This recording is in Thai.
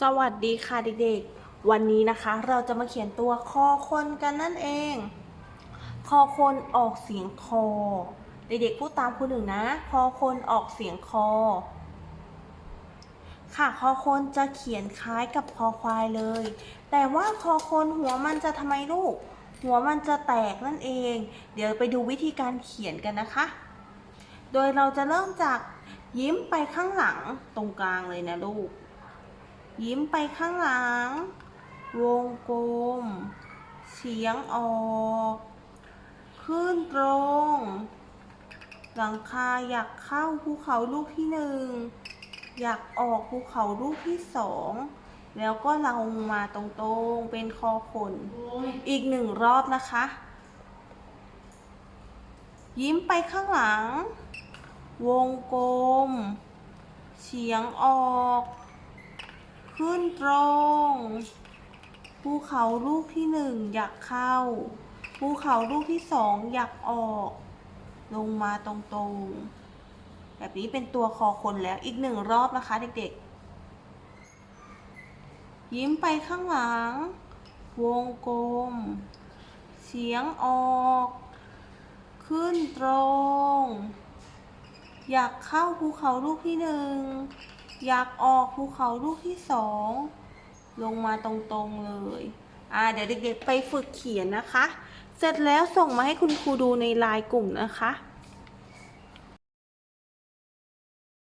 สวัสดีค่ะเด็กๆ วันนี้นะคะเราจะมาเขียนตัวคอคนกันนั่นเอง คอคนออกเสียงคอ เด็กๆพูดตามคุณหนึ่งนะ คอคนออกเสียงคอ ค่ะคอคนจะเขียนคล้ายกับคอควายเลย แต่ว่าคอคนหัวมันจะทำไมลูก หัวมันจะแตกนั่นเอง เดี๋ยวไปดูวิธีการเขียนกันนะคะ โดยเราจะเริ่มจากยิ้มไปข้างหลังตรงกลางเลยนะลูก ยิ้มไปข้างหลัง วงกลมเสียงออก ขึ้นตรง หลังคาอยากเข้าภูเขาลูกที่หนึ่ง อยากออกภูเขาลูกที่สอง แล้วก็ลงมาตรงๆ เป็นคอขน อีกหนึ่งรอบนะคะ ยิ้มไปข้างหลัง วงกลมเสียงออก ขึ้นตรง ภูเขาลูกที่หนึ่งอยากเข้า ภูเขาลูกที่สองอยากออก ลงมาตรงๆ แบบนี้เป็นตัวคอคนแล้วอีกหนึ่งรอบนะคะเด็กๆ ยิ้มไปข้างหลัง วงกลม เสียงออก ขึ้นตรง อยากเข้าภูเขาลูกที่หนึ่ง อยากออกภูเขาลูกที่สองลงมาตรงๆเลยอ่าเดี๋ยวเด็กๆไปฝึกเขียนนะคะ เสร็จแล้วส่งมาให้คุณครูดูในไลน์กลุ่มนะคะ